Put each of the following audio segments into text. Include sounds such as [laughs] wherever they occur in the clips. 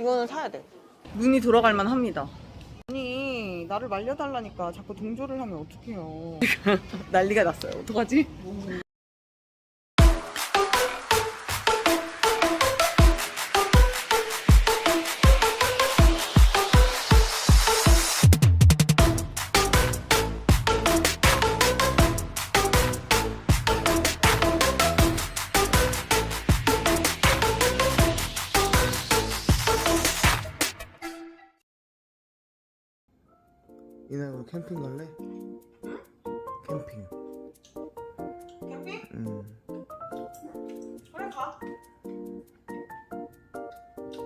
이거는 사야 돼. 눈이 돌아갈 만 합니다. 아니, 나를 말려달라니까 자꾸 동조를 하면 어떡해요. [laughs] 난리가 났어요. 어떡하지? 캠핑 갈래? 캠핑. 캠핑? 음. 그래, 가.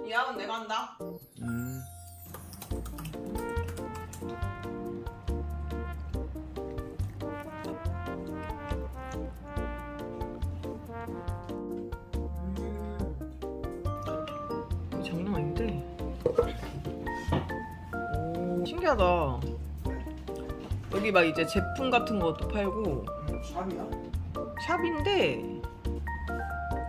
예약은 내가 한다. 음. 장난 아닌데? 오, 신기하다. 여기 막 이제 제품 같은 것도 팔고 샵이야? 샵인데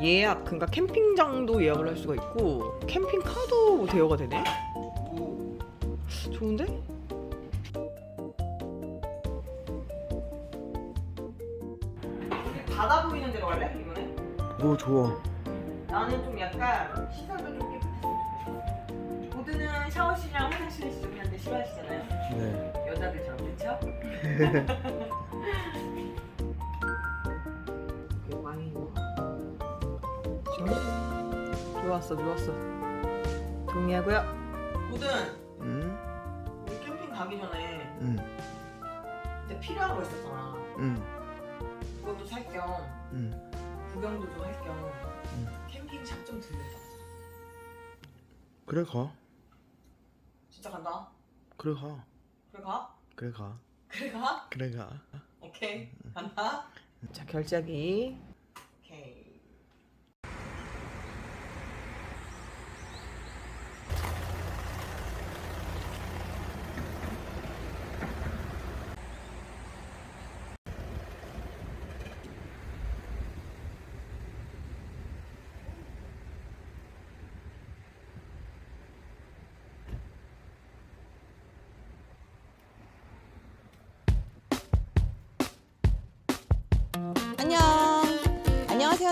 예약 그러니까 캠핑장도 예약을 할 수가 있고 캠핑카도 대여가 되네. 오. 좋은데? 바다 보이는 데로 갈래 이번에? 오 좋아. 나는 좀 약간 시설도 좀 샤워실이랑 화장실 지정하는데 싫어하시잖아요. 네. 여자들처럼 그렇죠? 와인 좋았어 좋았어 동의하고요 모든 음. 우리 캠핑 가기 전에 음. 이제 필요한 거 있었잖아 음. 그것도 살 겸 음. 구경도 좀 할겸 음. 캠핑 샵 좀 들렸다 그래 가. 진짜 간다 그래 가. 그래 가? 그래 가. 그래 가? 그래 가. 오케이 간다 자 결제하기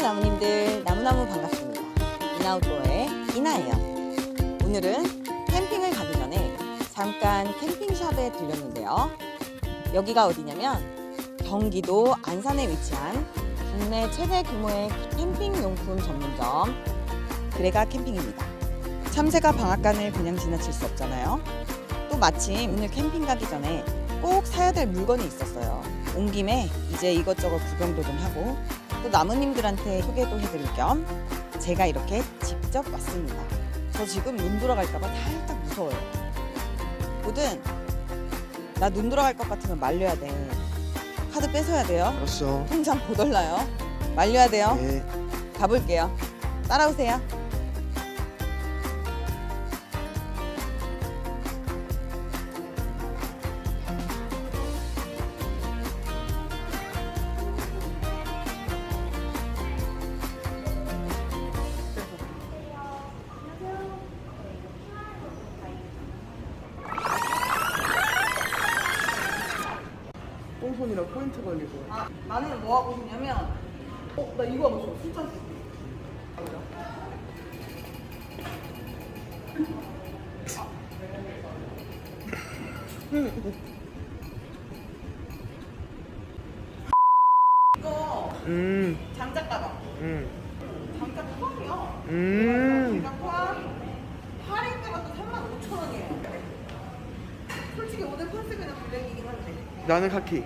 나무님들. 나무나무 반갑습니다. 이나우토의 이나예요. 오늘은 캠핑을 가기 전에 잠깐 캠핑샵에 들렸는데요. 여기가 어디냐면 경기도 안산에 위치한 국내 최대 규모의 캠핑용품 전문점 그레가 캠핑입니다. 참새가 방앗간을 그냥 지나칠 수 없잖아요. 또 마침 오늘 캠핑 가기 전에 꼭 사야 될 물건이 있었어요. 온 김에 이제 이것저것 구경도 좀 하고 또 나무님들한테 소개도 해드릴 겸 제가 이렇게 직접 왔습니다. 저 지금 눈 돌아갈까봐 살짝 무서워요. 뭐든 나 눈 돌아갈 것 같으면 말려야 돼. 카드 뺏어야 돼요. 알았어. 통장 못 올라요. 말려야 돼요. 네. 가볼게요. 따라오세요. 포인트 걸리고. 아, 나는 뭐 하고 싶냐면, 어, 나 이거 하고 싶어. 숫자 쓰기. 이거 음. 장작 가방. 음. 장작 포함이야. 음. 장작 포함. 할인 때가 또 3만 5천 원이에요. 솔직히 오늘 컨셉에는 블랙이긴 한데. 나는 카키.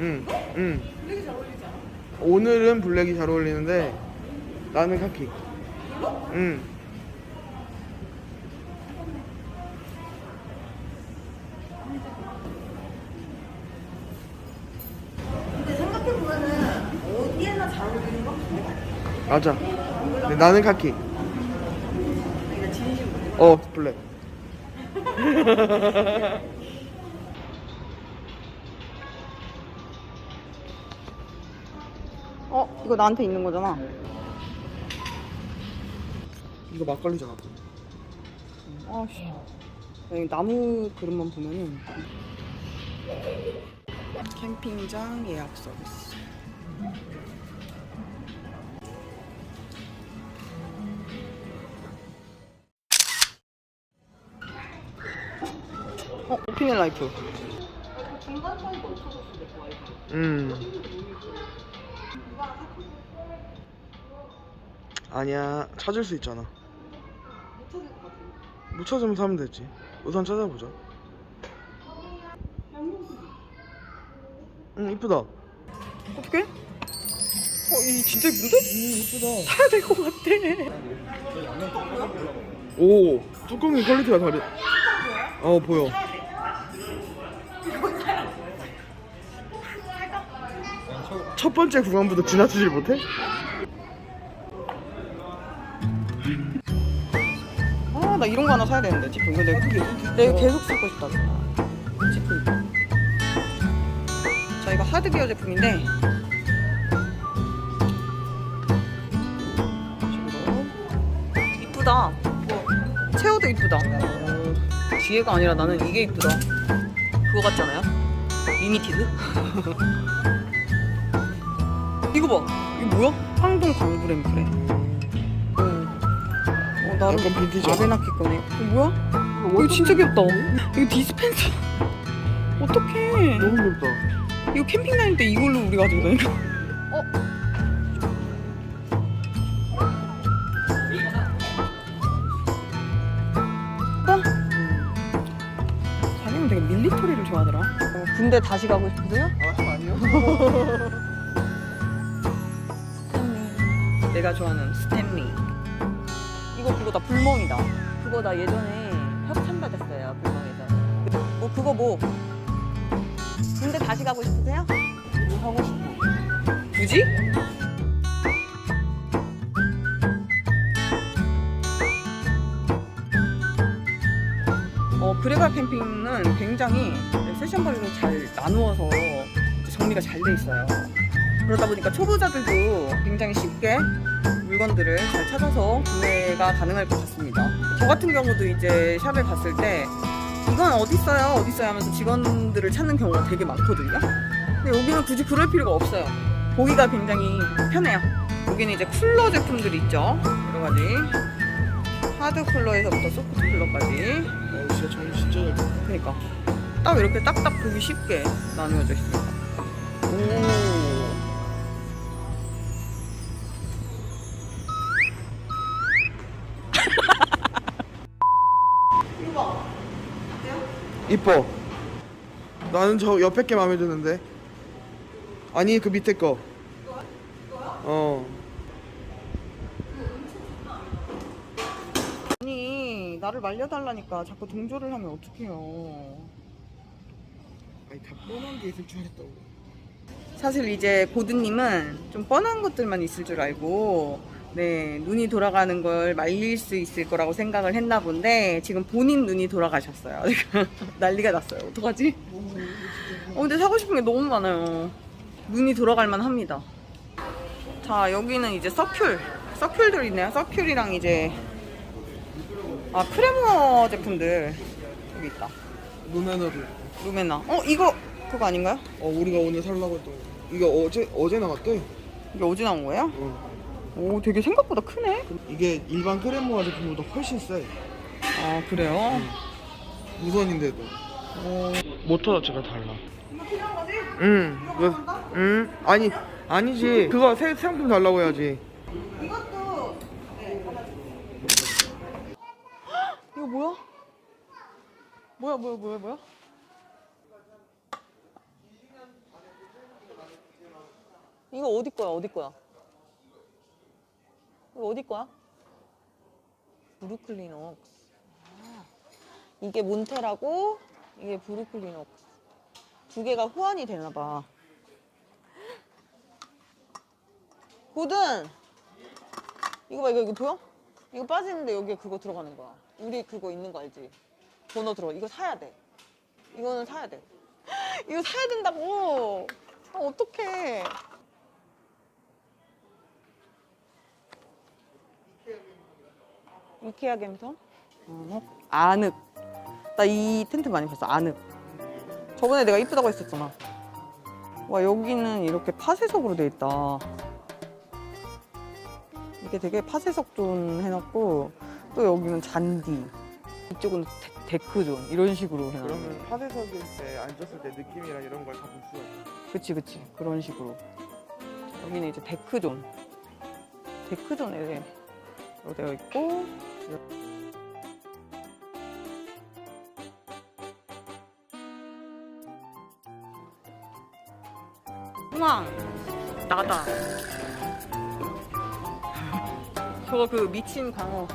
응. 응. 블랙이 잘 어울리지 않아? 오늘은 블랙이 잘 어울리는데 나는 카키. 별로? 응. 근데 생각해보면은 어디에나 잘 어울리는 거 같아. 맞아. 근데 나는 카키. 내가 진심 어, 블랙. [laughs] 어? 이거 나한테 있는 거잖아. 이거 막걸리잖아. 아씨. 여기 나무 그릇만 보면은 캠핑장 예약 서비스. 어, 오피닝 라이프. 음. 아니야 찾을 수 있잖아. 못 찾으면 사면 되지. 우선 찾아보자. 응 이쁘다. 어떻게? 어, 이 진짜 이쁜데? 음 이쁘다. 사야 될 것 같아. 오 뚜껑이 퀄리티가 다르. 어 보여. 첫 번째 구간부터 지나치질 못해? 아, 나 이런 거 하나 사야 되는데, 지금. 이거 내가, 내가 계속 쓰고 싶다. 지금. 자, 이거 하드기어 제품인데. 이쁘다. 채워도 이쁘다. 뒤에가 아니라 나는 이게 이쁘다. 그거 같잖아요? 리미티드? [laughs] 이거 봐. 이거 뭐야? 황동 광브레 그래. 어, 나름 약간 빈티지하다. 아베나키 거네. 이거 뭐야? 이거 진짜 귀엽다. 이거 디스펜서. [laughs] 어떡해. 너무 귀엽다. 이거 캠핑 다닐 때 이걸로 우리 가지고 다니까. 어? 어? 자기는 되게 밀리터리를 좋아하더라. 어, 군대 다시 가고 싶으세요? 아 아니요. [laughs] 내가 좋아하는 스탠 리. 이거 그거 다 불멍이다. 그거 나 예전에 협찬 받았어요 불멍에서. 뭐 그거 뭐? 군대 다시 가고 싶으세요? 하고 싶어. 굳이? 어, 그레갈 캠핑은 굉장히 세션벌로 잘 나누어서 정리가 잘 돼 있어요. 그러다 보니까 초보자들도 굉장히 쉽게 물건들을 잘 찾아서 구매가 가능할 것 같습니다. 저 같은 경우도 이제 샵에 갔을 때 이건 어디 있어요? 어디 있어요? 하면서 직원들을 찾는 경우가 되게 많거든요. 근데 여기는 굳이 그럴 필요가 없어요. 보기가 굉장히 편해요. 여기는 이제 쿨러 제품들이 있죠. 여러 가지. 하드 쿨러에서부터 소프트 쿨러까지. 어 진짜 정리 진짜 잘. 돼. 그러니까 딱 이렇게 딱딱 보기 쉽게 나누어져 있습니다. 오. 이뻐. 나는 저 옆에 게 마음에 드는데. 아니 그 밑에 거. 어. 아니 나를 말려달라니까 자꾸 동조를 하면 어떡해요. 아니 다 뻔한 게 있을 줄 알았다고. 사실 이제 고드님은 좀 뻔한 것들만 있을 줄 알고 네 눈이 돌아가는 걸 말릴 수 있을 거라고 생각을 했나 본데 지금 본인 눈이 돌아가셨어요. [laughs] 난리가 났어요. 어떡하지? 어, 근데 사고 싶은 게 너무 많아요. 눈이 돌아갈 만 합니다. 자 여기는 이제 서큘 서큘들 있네요. 서큘이랑 이제 아 크레모 제품들 여기 있다. 루메너도. 있고. 루메나. 어 이거 그거 아닌가요? 어 우리가 오늘 살라고 했던 거. 이게 어제 어제 나왔대. 이게 어디 나온 거예요? 어. 오 되게 생각보다 크네. 이게 일반 크레모아 제품보다 훨씬 세. 아 그래요? 무선인데도. 오. 모터 자체가 달라. 이거 필요한 거지? 응. 이거? 응. 아니 아니지. 그거 새 상품 달라고 해야지. 이것도 네. 이거 뭐야? 뭐야 뭐야 뭐야 뭐야? 이거 어디 거야 어디 거야? 이거 어디 거야? 브루클린 옥스. 아, 이게 몬테라고 이게 브루클린 옥스. 두 개가 호환이 되나 봐. 고든 이거 봐 이거 이거 보여? 이거 빠지는데 여기에 그거 들어가는 거야. 우리 그거 있는 거 알지? 번호 들어. 이거 사야 돼. 이거는 사야 돼. [gasps] 이거 사야 된다고. 아 어떡해. 이케아 갬성? 한옥 안흙 나이 텐트 많이 봤어 안흙 저번에 내가 이쁘다고 했었잖아. 와 여기는 이렇게 파쇄석으로 돼 있다. 이게 되게 파쇄석 존 해놨고 또 여기는 잔디. 이쪽은 데, 크존 이런 식으로 해놨네. 그러면 파대석일 때 앉았을 때 느낌이랑 이런 걸 다 볼 수가 있어. 그치 그치. 그런 식으로. 여기는 이제 데크존. 데크존에 되어 있고 우왕 나다 저거 그 미친 광어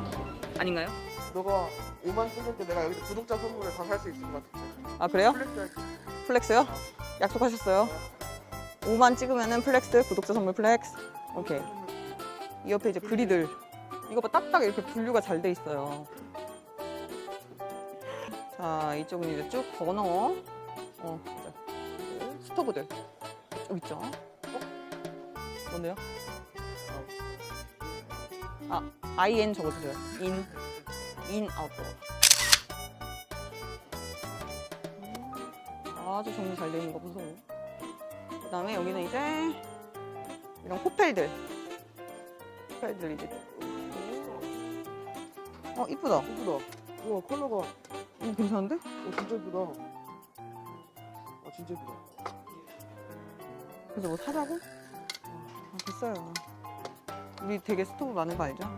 아닌가요? 너가 5만 쓰는 때 내가 여기서 구독자 선물을 다 살 수 있을 것 같은데. 아 그래요? 플렉스 할게. 플렉스요? 약속하셨어요? 5만 찍으면은 플렉스 구독자 선물 플렉스 오케이 이 옆에 이제 그리들 이거 봐 딱딱 이렇게 분류가 잘 돼 있어요 자 이쪽은 이제 쭉 버너 어 스토브들 쭉 있죠 어? 뭔데요? 아 IN 적어주세요 인, 인 아웃도어 아주 정리 잘돼 있는 거 보소 그 다음에 여기는 이제 이런 호펠들 호펠들 이제. 어 이쁘다 이쁘다. 우와 컬러가 이거 괜찮은데? 어, 진짜 이쁘다. 아 진짜 이쁘다. 그래서 뭐 사자고? 아, 됐어요 우리 되게 스토브 많은 거 알죠?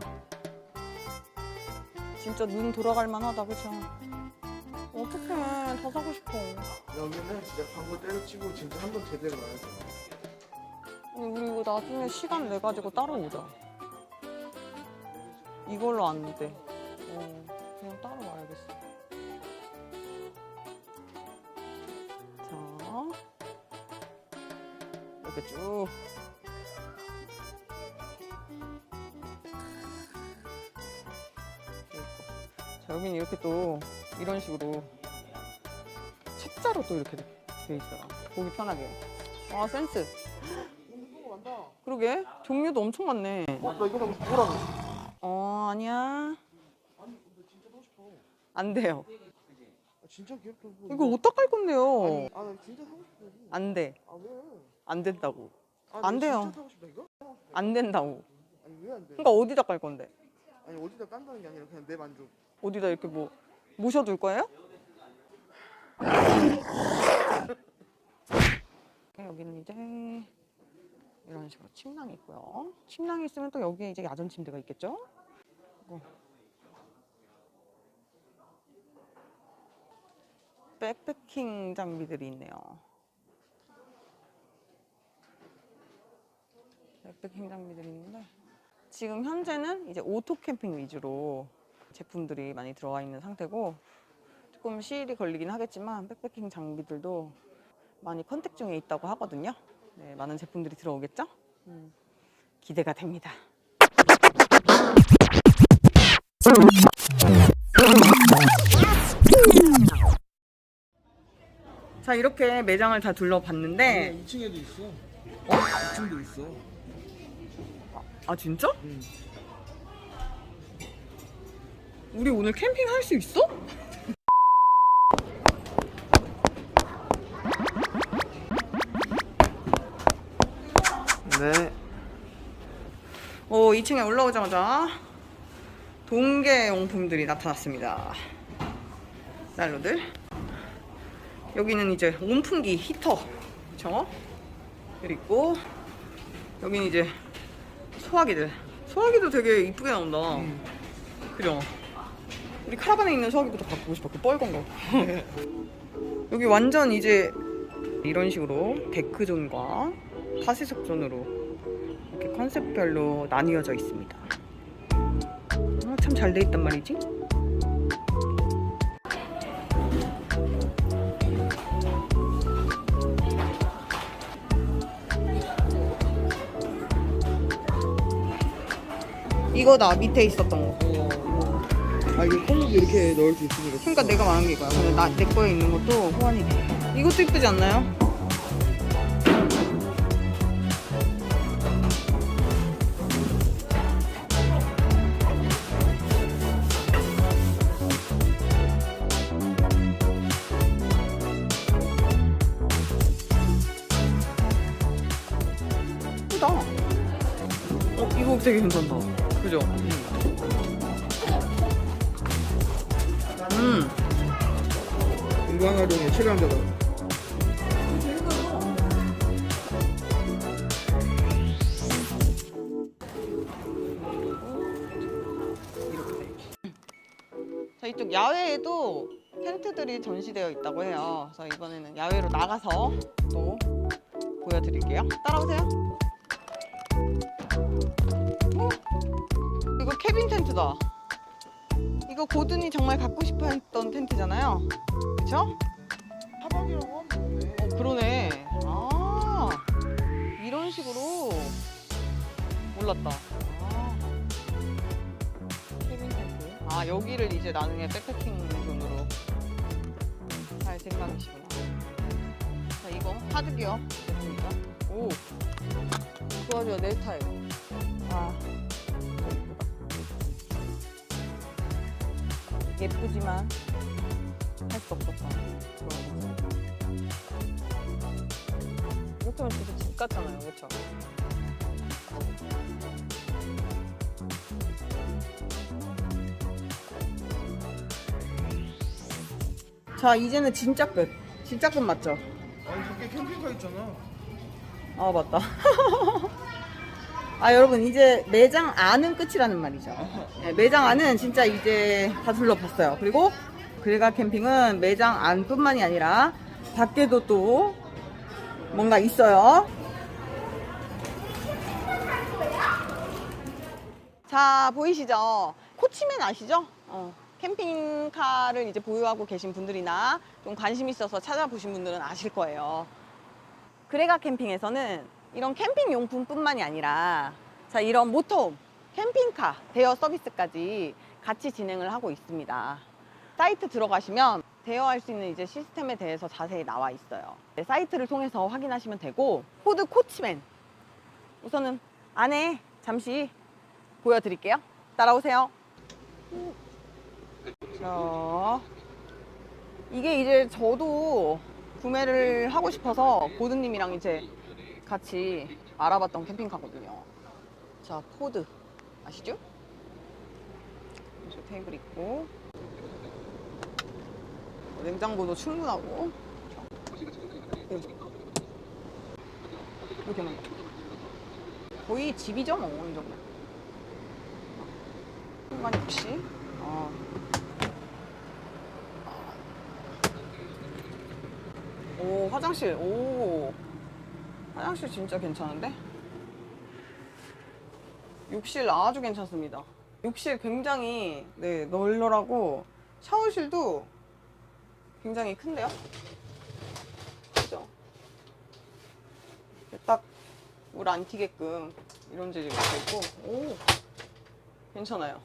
진짜 눈 돌아갈 만하다 그쵸? 어떡해 다 사고 싶어 여기는 진짜 광고 때려치고 진짜 한 번 제대로 나야 돼. 아니 우리 이거 나중에 시간 내 가지고 따로 오자. 이걸로 안 돼. 어, 이렇게 쭉. 자, 여기는 이렇게 또 이런 식으로 책자로 또 이렇게 돼 있어요. 보기 편하게. 아 센스. 그러게 종류도 엄청 많네. 어, 나 이거 보라고. 어 아니야. 안 돼요. 아, 진짜 귀엽다. 이거 어떡할 건데요? 아, 나 진짜 사고 싶어. 안 돼. 아 왜? 안 된다고. 아, 안나 돼요. 진짜 사고 싶다 이거? 안 된다고. 아니 왜 안 돼? 그러니까 어디다 깔 건데? 아니 어디다 깐다는 게 아니라 그냥 내 만족. 어디다 이렇게 뭐 모셔둘 거예요? 여기는 이제 이런 식으로 침낭이 있고요. 침낭이 있으면 또 여기에 이제 야전 침대가 있겠죠? 그리고 백패킹 장비들이 있네요. 백패킹 장비들이 있는데 지금 현재는 이제 오토 캠핑 위주로 제품들이 많이 들어와 있는 상태고 조금 시일이 걸리긴 하겠지만 백패킹 장비들도 많이 컨택 중에 있다고 하거든요. 네, 많은 제품들이 들어오겠죠? 음, 기대가 됩니다. 자 이렇게 매장을 다 둘러봤는데 2층에도 있어. 어? 2층도 있어. 아 진짜? 응. 우리 오늘 캠핑 할 수 있어? 네. 어, 2층에 올라오자마자 동계 용품들이 나타났습니다. 난로들. 여기는 이제 온풍기 히터. 그쵸? 그리고 여기는 이제 소화기들. 소화기도 되게 이쁘게 나온다. 그죠? 우리 카라반에 있는 소화기부터 싶어. 그 뻘건 거. [laughs] 여기 완전 이제 이런 식으로 데크존과 파쇄석존으로 이렇게 컨셉별로 나뉘어져 있습니다. 아, 참잘 돼 있단 말이지. 이거다 밑에 있었던 거. 아 이거 콩도 이렇게 넣을 수 있으니까 그러니까 내가 말한 게 이거야. 근데 나, 내 거에 있는 것도 호환이 돼. 이것도 이쁘지 않나요? 이쁘다. 어, 이거 되게 괜찮다. 최강자다. 자 이쪽 야외에도 텐트들이 전시되어 있다고 해요. 그래서 이번에는 야외로 나가서 또 보여드릴게요. 따라오세요. 어? 이거 캐빈 텐트다. 이거 고든이 정말 갖고 싶어 했던 텐트잖아요. 그렇 하면 되네. 어 그러네. 아 이런 식으로 몰랐다. 아. 캐빈 텐트. 아 여기를 이제 나중에 백패킹 존으로 할 생각이시구나. 자 이거 하드기어 됐습니다. 오 좋아 좋아 내 스타일. 아. 예쁘지만 할 수 없었다. 그런 거. 이렇게 하면 진짜 집 같잖아요, 그렇죠? 자, 이제는 진짜 끝. 진짜 끝 맞죠? 아니 저게 캠핑카 있잖아. 아, 맞다. [laughs] 아, 여러분, 이제 매장 안은 끝이라는 말이죠. 네, 매장 안은 진짜 이제 다 둘러봤어요. 그리고 그레가 캠핑은 매장 안뿐만이 아니라 밖에도 또 뭔가 있어요. 자, 보이시죠? 코치맨 아시죠? 어, 캠핑카를 이제 보유하고 계신 분들이나 좀 관심 있어서 찾아보신 분들은 아실 거예요. 그레가 캠핑에서는 이런 캠핑 용품뿐만이 아니라 자 이런 모터홈, 캠핑카 대여 서비스까지 같이 진행을 하고 있습니다. 사이트 들어가시면 대여할 수 있는 이제 시스템에 대해서 자세히 나와 있어요. 네, 사이트를 통해서 확인하시면 되고 포드 코치맨 우선은 안에 잠시 보여드릴게요. 따라오세요. 자, 이게 이제 저도 구매를 하고 싶어서 고든님이랑 이제 같이 알아봤던 캠핑카거든요. 자, 포드 아시죠? 저 테이블 있고 냉장고도 충분하고. 이렇게 하면 거의 집이죠 뭐 어느 정도. 공간 역시. 어. 오 화장실. 오. 화장실 진짜 괜찮은데? 욕실 아주 괜찮습니다. 욕실 굉장히 네 널널하고 샤워실도 굉장히 큰데요 그죠 딱 물 안 튀게끔 이런 재질이 되어 있고 오 괜찮아요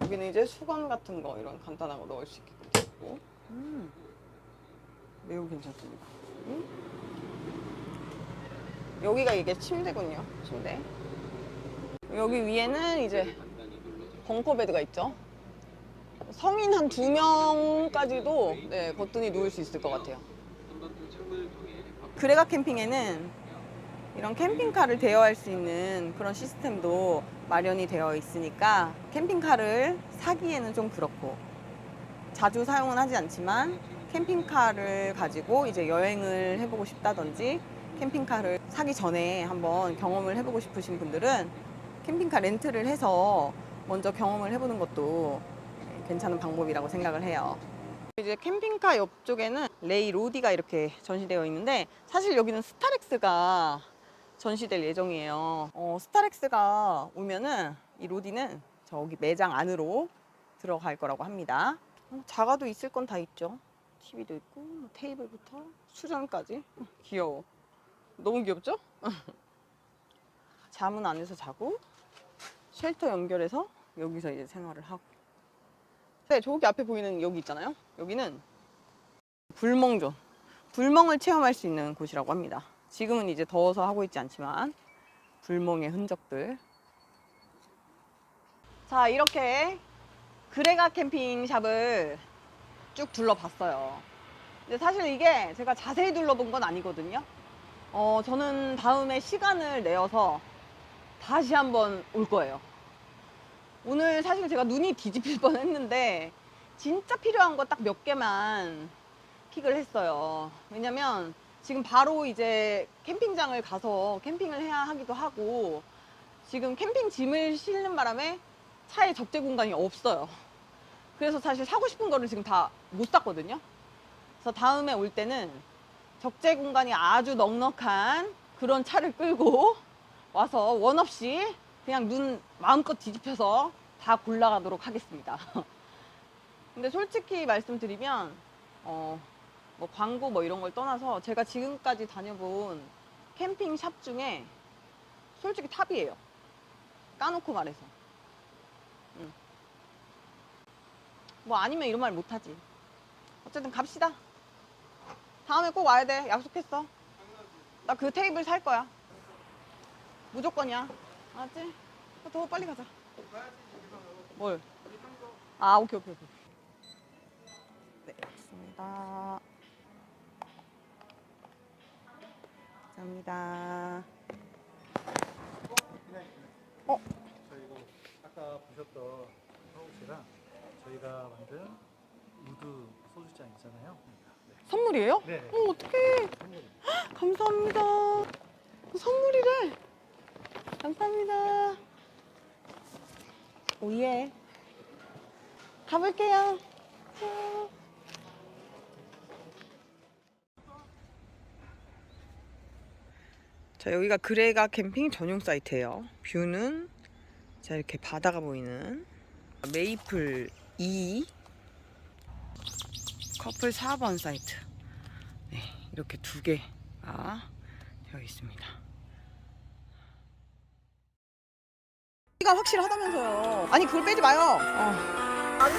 여기는 이제 수건 같은 거 이런 간단한 거 넣을 수 있게끔 되어 있고 음. 매우 괜찮습니다. 음? 여기가 이게 침대군요. 침대. 여기 위에는 이제 벙커 베드가 있죠. 성인 한 두 명까지도 네, 거뜬히 누울 수 있을 것 같아요. 그레가 캠핑에는 이런 캠핑카를 대여할 수 있는 그런 시스템도 마련이 되어 있으니까 캠핑카를 사기에는 좀 그렇고 자주 사용은 하지 않지만 캠핑카를 가지고 이제 여행을 해보고 싶다든지 캠핑카를 사기 전에 한번 경험을 해보고 싶으신 분들은 캠핑카 렌트를 해서 먼저 경험을 해보는 것도 괜찮은 방법이라고 생각을 해요. 이제 캠핑카 옆쪽에는 레이 로디가 이렇게 전시되어 있는데 사실 여기는 스타렉스가 전시될 예정이에요. 어, 스타렉스가 오면은 이 로디는 저기 매장 안으로 들어갈 거라고 합니다. 어, 자가도 있을 건 다 있죠. TV도 있고 뭐 테이블부터 수전까지 어, 귀여워. 너무 귀엽죠? [laughs] 잠은 안에서 자고 쉘터 연결해서 여기서 이제 생활을 하고. 네, 저기 앞에 보이는 여기 있잖아요. 여기는 불멍존. 불멍을 체험할 수 있는 곳이라고 합니다. 지금은 이제 더워서 하고 있지 않지만 불멍의 흔적들. 자, 이렇게 그레가 캠핑 샵을 쭉 둘러봤어요. 근데 사실 이게 제가 자세히 둘러본 건 아니거든요. 어, 저는 다음에 시간을 내어서 다시 한번 올 거예요. 오늘 사실 제가 눈이 뒤집힐 [laughs] 뻔 했는데 진짜 필요한 거 딱 몇 개만 픽을 했어요. 왜냐면 지금 바로 이제 캠핑장을 가서 캠핑을 해야 하기도 하고 지금 캠핑 짐을 실는 바람에 차에 적재 공간이 없어요. 그래서 사실 사고 싶은 거를 지금 다 못 샀거든요. 그래서 다음에 올 때는 적재 공간이 아주 넉넉한 그런 차를 끌고 와서 원 없이 그냥 눈 마음껏 뒤집혀서 다 골라가도록 하겠습니다. [laughs] 근데 솔직히 말씀드리면 어, 뭐 광고 뭐 이런 걸 떠나서 제가 지금까지 다녀본 캠핑 샵 중에 솔직히 탑이에요. 까놓고 말해서. 음. 뭐 아니면 이런 말 못하지. 어쨌든 갑시다. 다음에 꼭 와야 돼. 약속했어. 나 그 테이블 살 거야. 무조건이야. 알았지? 더 빨리 가자. 뭘? 아, 오케이, 오케이, 오케이. 네, 알겠습니다. 감사합니다. 어? 저희 이거 아까 보셨던 파우치랑 저희가 만든 우드 소주잔 있잖아요. 네. 선물이에요? 네. 어, 어떡해. 감사합니다. 선물이래. 감사합니다. 오예. 가볼게요. 짠. 자, 여기가 그레가 캠핑 전용 사이트예요. 뷰는 자, 이렇게 바다가 보이는 메이플 2 커플 4번 사이트. 네, 이렇게 두 개가 되어 있습니다. 가 확실하다면서요. 아니 그걸 빼지 마요. 안 돼.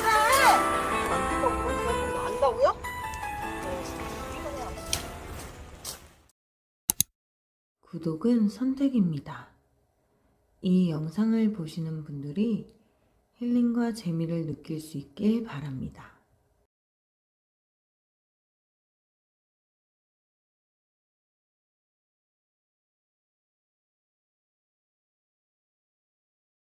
안다고요? 구독은 선택입니다. 이 영상을 보시는 분들이 힐링과 재미를 느낄 수 있게 바랍니다.